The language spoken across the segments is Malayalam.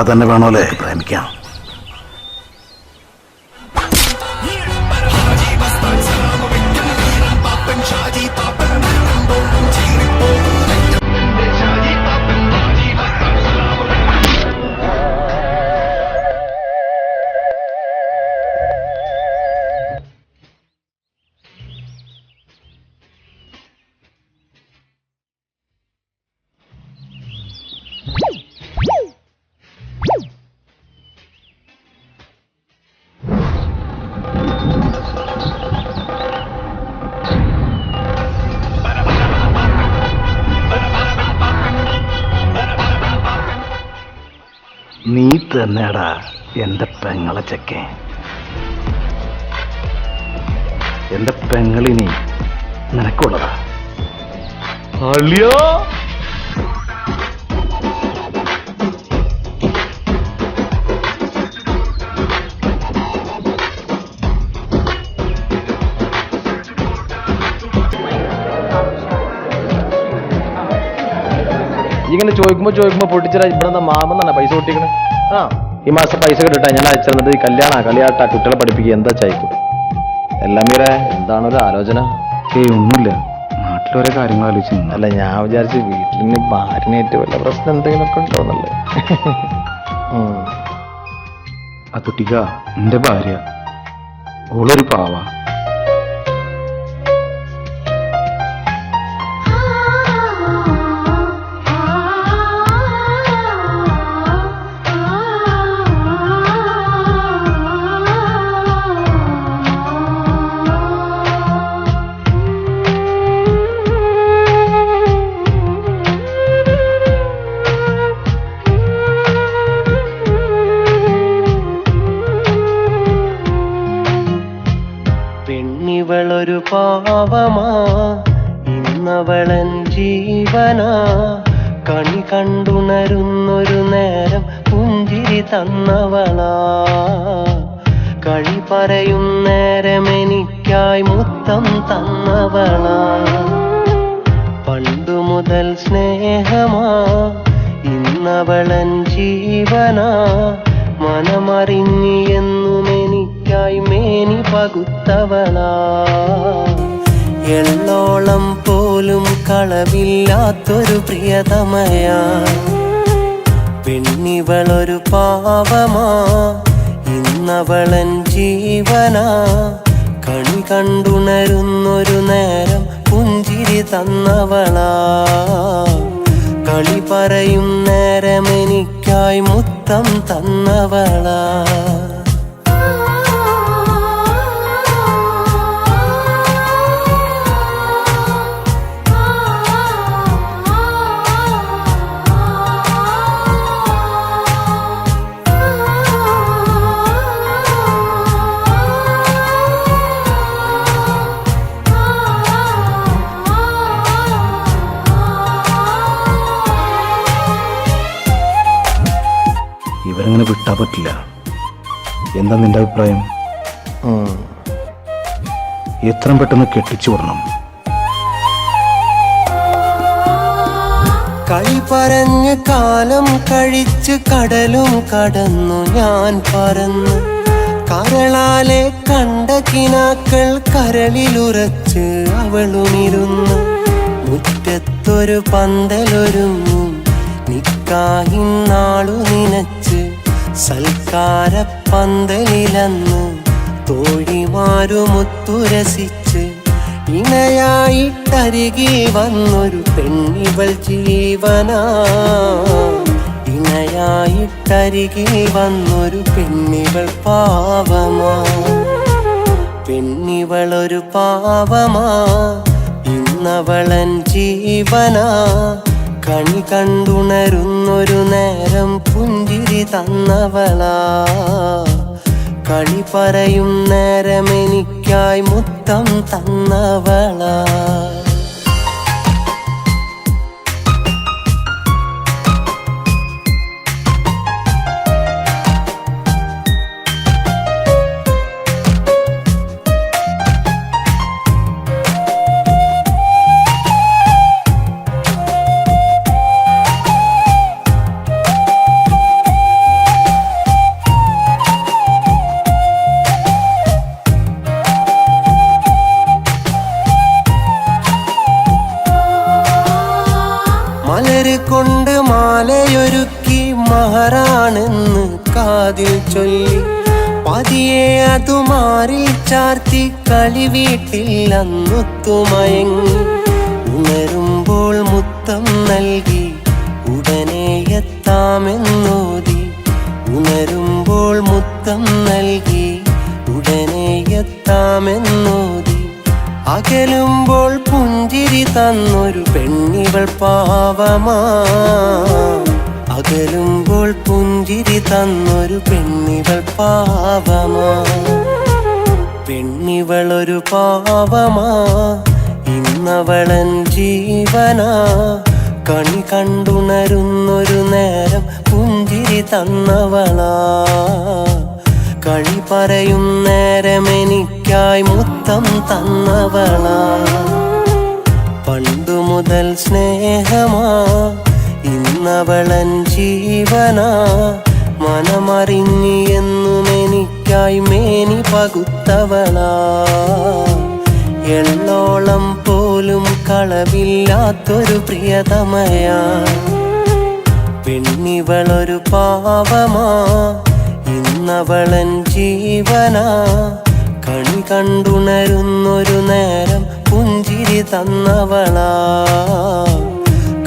പെങ്ങളെ തന്നെ വേണോലെ പ്രേമിക്കാം. നീ തന്നെടാ എന്റെ പെങ്ങളെ ചെക്കൻ എന്റെ പെങ്ങളിനി നിനക്കുള്ളതാ. അളിയോ! ഇങ്ങനെ ചോദിക്കുമ്പോ ചോദിക്കുമ്പോ പൊട്ടിച്ചിട്ട് ഇവിടെ നിന്ന് മാമെന്നാണ് പൈസ പൊട്ടിക്കണേ ആ ഈ മാസം പൈസ കിട്ടിട്ടാ ഞാൻ അയച്ചിരുന്നത് ഈ കല്യാണ കളിയാട്ട കുട്ടികളെ പഠിപ്പിക്കുക എന്താ ചായക്കും? എല്ലാം മീറെ എന്താണ് ഒരു ആലോചന? ഏയ് ഒന്നുമില്ല. നാട്ടിലൊരേ കാര്യങ്ങൾ ആലോചിച്ചു അല്ല ഞാൻ വിചാരിച്ച് വീട്ടിലിന് ഭാര്യനായിട്ട് വല്ല പ്രശ്നം എന്തെങ്കിലുമൊക്കെ ഉണ്ടോന്നല്ലേ. ആ കുട്ടിക്ക എന്റെ ഭാര്യ. ഓളൊരു പാവ. പെണ്ണിവളൊരു പാവമാ ഇന്നവളൻ ജീവനാ. കണി കണ്ടുണരുന്നൊരു നേരം പുഞ്ചിരി തന്നവളാ. കളി പറയും നേരം എനിക്കായി മുത്തം തന്നവളാ. പണ്ടു മുതൽ സ്നേഹമാ ഇന്നവളൻ ജീവനാ. മനമറിഞ്ഞി എന്നും എനിക്കായി മേനി പകുത്തവള. എള്ളോളം പോലും കളവില്ലാത്തൊരു പ്രിയതമയാ. പെണ്ണിവളൊരു പാവമാ. ഇന്നവളൻ ജീവനാ. കണി കണ്ടുണരുന്നൊരു നേരം പുഞ്ചിരി തന്നവളാ. കളി പറയും നേരം എനിക്കായി മുത്തം തന്നവളാ. വിട്ടാ പറ്റില്ല. എന്താ നിന്റെ അഭിപ്രായം. എത്രയും പെട്ടെന്ന് കെട്ടിച്ചു വിടണം. കൈ പറഞ്ഞ് കാലം കഴിച്ച് കടലും കടന്നു ഞാൻ പറന്ന്. കരളാലെ കണ്ട കിനാക്കൾ കരളിലുറച്ച് അവളുമിരുന്നു മുറ്റത്തൊരു പന്തലൊരുങ്ങും നിക്കാഹിന്നാളു നിനച്ച് സൽക്കാര പന്തലിലന്ന് തോഴിമാരുമൊത്തുരസിച്ച് ഇണയായിട്ടരികിൽ വന്നൊരു പെണ്ണിവൾ ജീവനാ. ഇണയായിട്ടരികിൽ വന്നൊരു പെണ്ണിവൾ പാവമാ. പെണ്ണിവളൊരു പാവമാ. ഇന്നവളൻ ജീവനാ. കണി കണ്ടുണരുന്നൊരു നേരം പുഞ്ചിരി തന്നവള. കളി പറയും നേരം എനിക്കായി മുത്തം തന്നവളാ. കൊണ്ട് മാലയൊരുക്കി മഹറാണെന്ന് കാതിൽ ചൊല്ലി. പതിയെ അതുമാറിൽ ചാർത്തി കളി വീട്ടിൽ അന്നുത്തുമയങ്ങി തന്നൊരു പെണ്ണിവൾ പാവമാ. അകലുമ്പോൾ പുഞ്ചിരി തന്നൊരു പെണ്ണിവൾ പാവമാ. പെണ്ണിവളൊരു പാവമാ. ഇന്നവളൻ ജീവനാ. കണി കണ്ടുണരുന്നൊരു നേരം പുഞ്ചിരി തന്നവളാ. കളി പറയും നേരം എനിക്കായി മുത്തം തന്നവളാ. പണ്ടു മുതൽ സ്നേഹമാ ഇന്നവളൻ ജീവനാ. മനമറിഞ്ഞി എന്നും എനിക്കായി മേനി പകുത്തവളാ. എള്ളോളം പോലും കളവില്ലാത്തൊരു പ്രിയതമയാ. പെണ്ണിവളൊരു പാവമാ ഇന്നവളൻ ജീവനാ. കണി കണ്ടുണരുന്നൊരു നേരം പുഞ്ചിരി തന്നവളാ.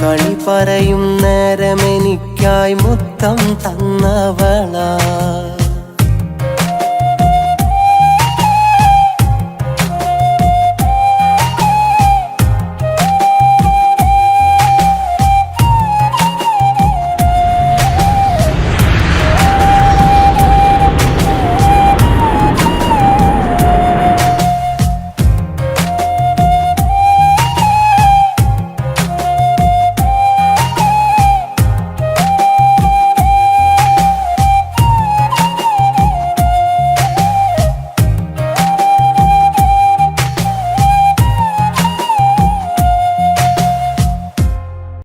കളി പറയും നേരം എനിക്കായി മുത്തം തന്നവളാ.